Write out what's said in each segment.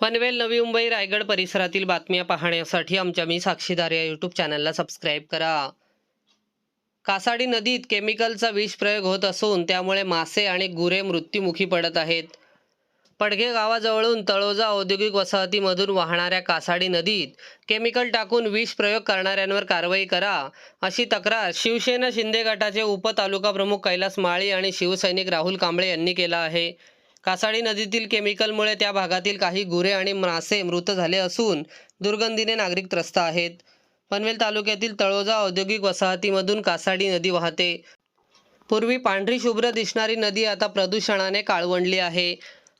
पनवेल नवी मुंबई रायगड परिसरातील बातम्या पाहण्यासाठी आमच्या मी साक्षीदार या यूट्यूब चॅनलला सबस्क्राईब करा. कासाडी नदीत केमिकलचा विष प्रयोग होत असून त्यामुळे मासे आणि गुरे मृत्युमुखी पडत आहेत. पडघे गावाजवळून तळोजा औद्योगिक वसाहतीमधून वाहणाऱ्या कासाडी नदीत केमिकल टाकून विष प्रयोग करणाऱ्यांवर कारवाई करा अशी तक्रार शिवसेना शिंदे गटाचे उपतालुका प्रमुख कैलास माळी आणि शिवसैनिक राहुल कांबळे यांनी केला आहे. कासाडी नदीतील केमिकलमुळे त्या भागातील काही गुरे आणि मासे मृत झाले असून दुर्गंधीने नागरिक त्रस्त आहेत. पनवेल तालुक्यातील तळोजा औद्योगिक वसाहतीमधून कासाडी नदी वाहते. पूर्वी पांढरी शुभ्र दिसणारी नदी आता प्रदूषणाने काळवंडली आहे.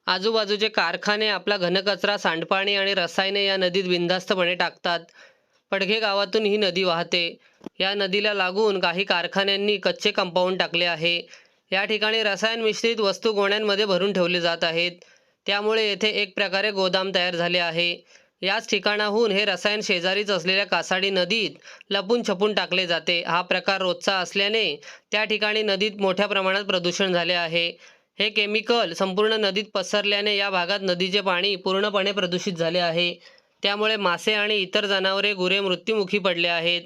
आजूबाजूचे कारखाने आपला घनकचरा सांडपाणी आणि रसायने या नदीत बिनधास्तपणे टाकतात. पडघे गावातून ही नदी वाहते. या नदीला लागून काही कारखान्यांनी कच्चे कंपाऊंड टाकले आहे. या ठिकाणी रसायन मिश्रित वस्तू गोण्यांमध्ये भरून ठेवले जात आहेत. त्यामुळे येथे एक प्रकारे गोदाम तयार झाले आहे. याच ठिकाणाहून हे रसायन शेजारीच असलेल्या कासाडी नदीत लपून छपून टाकले जाते. हा प्रकार रोजचा असल्याने त्या ठिकाणी नदीत मोठ्या प्रमाणात प्रदूषण झाले आहे. हे केमिकल संपूर्ण नदीत पसरल्याने या भागात नदीचे पाणी पूर्णपणे प्रदूषित झाले आहे. त्यामुळे मासे आणि इतर जनावरे गुरे मृत्युमुखी पडले आहेत.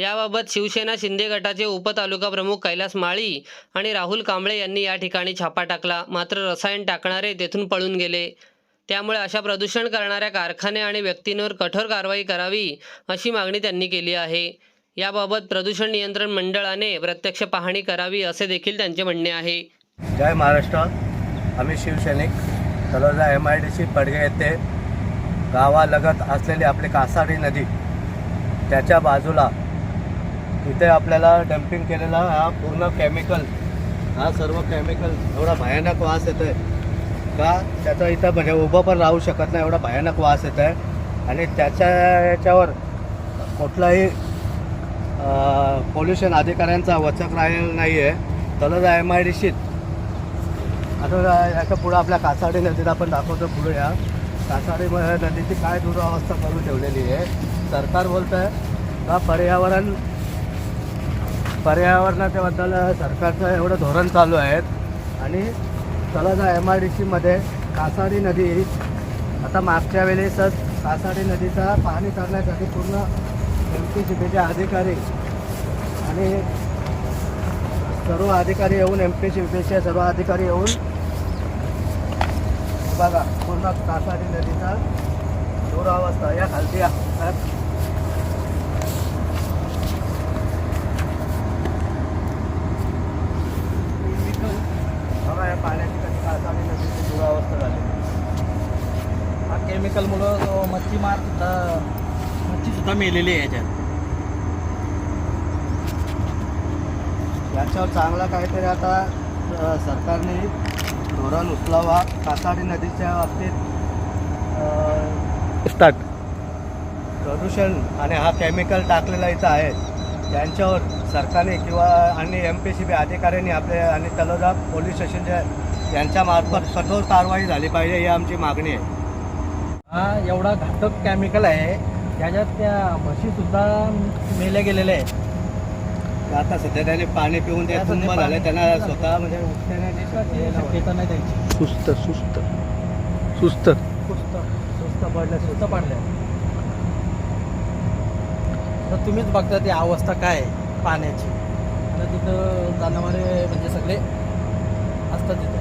याबाबत शिवसेना शिंदे गटाचे उपतालुका प्रमुख कैलास माळी आणि राहुल कांबळे यांनी या ठिकाणी छापा टाकला. मात्र रसायन टाकणारे तेथून पळून गेले. त्यामुळे अशा प्रदूषण करणाऱ्या कारखाने आणि व्यक्तींवर कठोर कारवाई करावी अशी मागणी त्यांनी केली आहे. याबाबत प्रदूषण नियंत्रण मंडळाने प्रत्यक्ष पाहणी करावी असे देखील त्यांचे म्हणणे आहे. जय महाराष्ट्र. आम्ही शिवसैनिक. Taloja M I D C Padge येथे गावालगत असलेली आपली कासारी नदी त्याच्या बाजूला इथे आपल्याला डम्पिंग केलेला हा पूर्ण केमिकल हा सर्व केमिकल एवढा भयानक वास येतो आहे का? त्याचा इथं म्हणजे उभं पण राहू शकत नाही एवढा भयानक वास येत आहे आणि त्याच्या याच्यावर कुठलाही पोल्युशन अधिकाऱ्यांचा वचक राहिलेला नाही आहे तलोजा एम आय डी शीत आता याच्या पुढं आपल्या कासाडी नदीला आपण दाखवतो पुढे. या कासाडी नदीची काय दुरावस्था करून ठेवलेली आहे. सरकार बोलतं आहे का पर्यावरण पर्यावरणाच्या बद्दल सरकारचं एवढं धोरण चालू आहे आणि तलाजा एम आय डी सीमध्ये कासाडी नदी. आता मागच्या वेळेसच कासाडी नदीचा पाहणी करण्यासाठी पूर्ण एम पी सी बीचे अधिकारी आणि सर्व अधिकारी येऊन एम पी सी बीचे सर्व अधिकारी येऊन बघा पूर्ण कासाडी नदीचा दुरावस्था या खालती या बघा या पाण्याची कशी कासाडी नदीची दुरावस्था झाली हा केमिकलमुळं तो मच्छीमार सुद्धा मच्छी सुद्धा मेलेली आहे याच्यात. याच्यावर चांगला काहीतरी आता सरकारने धोरण उचलावा. कासाडी नदीच्या बाबतीत स्टार्ट प्रदूषण आणि हा केमिकल टाकलेला इथं आहे. यांच्यावर सरकारने किंवा आणि एम पी सी बी अधिकाऱ्यांनी आपले आणि तलोजा पोलीस स्टेशनच्या यांच्यामार्फत कठोर कारवाई झाली पाहिजे ही आमची मागणी आहे. हा एवढा घातक केमिकल आहे. त्याच्यात त्या म्हशी सुद्धा मेल्या गेलेल्या आहेत. आता सध्या त्याने पाणी पिऊन ते तुंब झालं त्यांना स्वतः म्हणजे उठण्याची त्याची शक्यता नाही द्यायची सुस्त सुस्त. सुस्त. सुस्त सुस्त पडलं सुस्त पाडल्या तर तुम्हीच बघता ती अवस्था काय आहे पाण्याची. आणि तिथं जनावरे म्हणजे सगळे असतात तिथं.